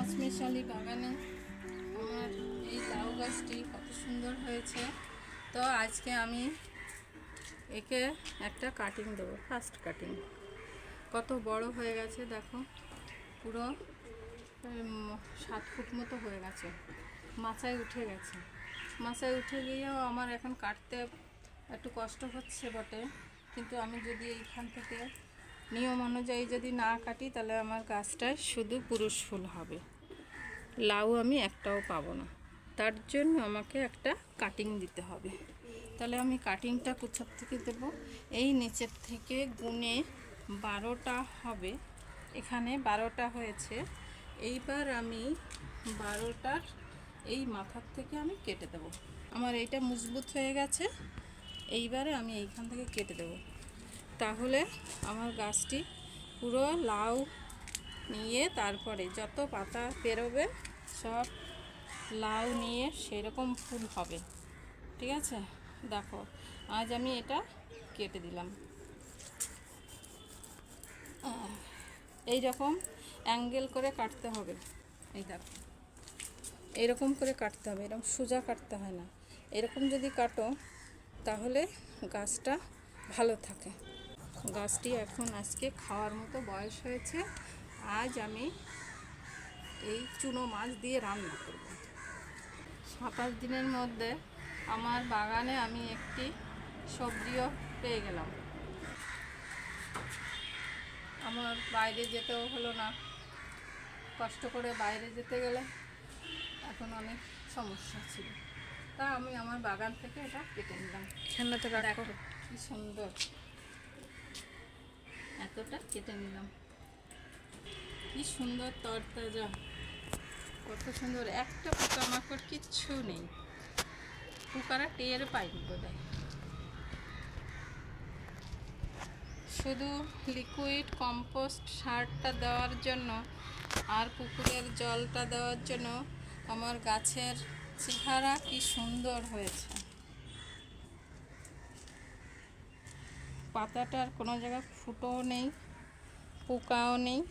পাঁচমিশালি বাগানে। আমার এই লাউ গাছটি কত সুন্দর হয়েছে। তো আজকে আমি একে একটা কাটিং দেবো ফার্স্ট কাটিং কত বড় হয়ে গেছে, দেখো। পুরো সাত ফুট মতো হয়ে গেছে। মাচায় উঠে গেছে। মাচায় উঠে গিয়েও আমার এখন কাটতে একটু কষ্ট হচ্ছে বটে। কিন্তু আমি যদি এইখান থেকে নিয়ম অনুযায়ী যদি না কাটি, তাহলে আমার গাছটায় শুধু পুরুষ ফুল হবে। লাউ আমি একটাও পাবো না। তার জন্য আমাকে একটা কাটিং দিতে হবে। তাহলে আমি কাটিংটা কোথার থেকে দেবো? এই নিচের থেকে গুনে বারোটা হবে। এখানে বারোটা হয়েছে। এইবার আমি বারোটার এই মাথার থেকে আমি কেটে দেবো। আমার এইটা মজবুত হয়ে গেছে। এইবারে আমি এইখান থেকে কেটে দেবো। তাহলে আমার গাছটি পুরো লাউ নিয়ে তারপরে যত পাতা পেরোবে সব লাউ নিয়ে সেরকম ফুল হবে। ঠিক আছে? দেখো, আজ আমি এটা কেটে দিলাম। এই রকম অ্যাঙ্গেল করে কাটতে হবে। এই দেখো, এরকম করে কাটতে হবে, এরকম সোজা কাটতে হয় না। এরকম যদি কাটো, তাহলে গাছটা ভালো থাকে। গাছটি এখন আজকে খাওয়ার মতো বয়স হয়েছে। আজ আমি এই চুনো মাছ দিয়ে রান্না করব। সাতাশ দিনের মধ্যে আমার বাগানে আমি একটি সবজিও পেয়ে গেলাম। আমার বাইরে যেতেও হলো না। কষ্ট করে বাইরে যেতে গেলে এখন অনেক সমস্যা ছিল। তা আমি আমার বাগান থেকে এটা কেটে নিলাম। কি সুন্দর। এতটা কেটে নিলাম। কি সুন্দর তরতাজা, কত সুন্দর। একটা পোকামাকড় কিচ্ছু নেই। পোকারা টের পাইনি বোধহয়। শুধু লিকুইড কম্পোস্ট সারটা দেওয়ার জন্য আর পুকুরের জলটা দেওয়ার জন্য আমার গাছের চেহারা কি সুন্দর হয়েছে। পাতাটার কোনো জায়গায় ফুটোও নেই, পোকাও নেই।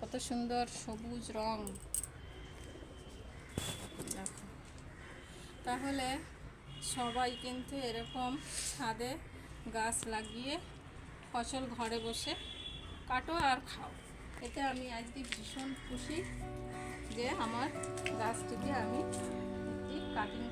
কত সুন্দর সবুজ রং। দেখো। তাহলে সবাই কিন্তু এরকম ছাদে গাছ লাগিয়ে ফসল ঘরে বসে কাটো আর খাও। এতে আমি আজকে ভীষণ খুশি যে আমার গাছটিকে আমি একটি কাটিং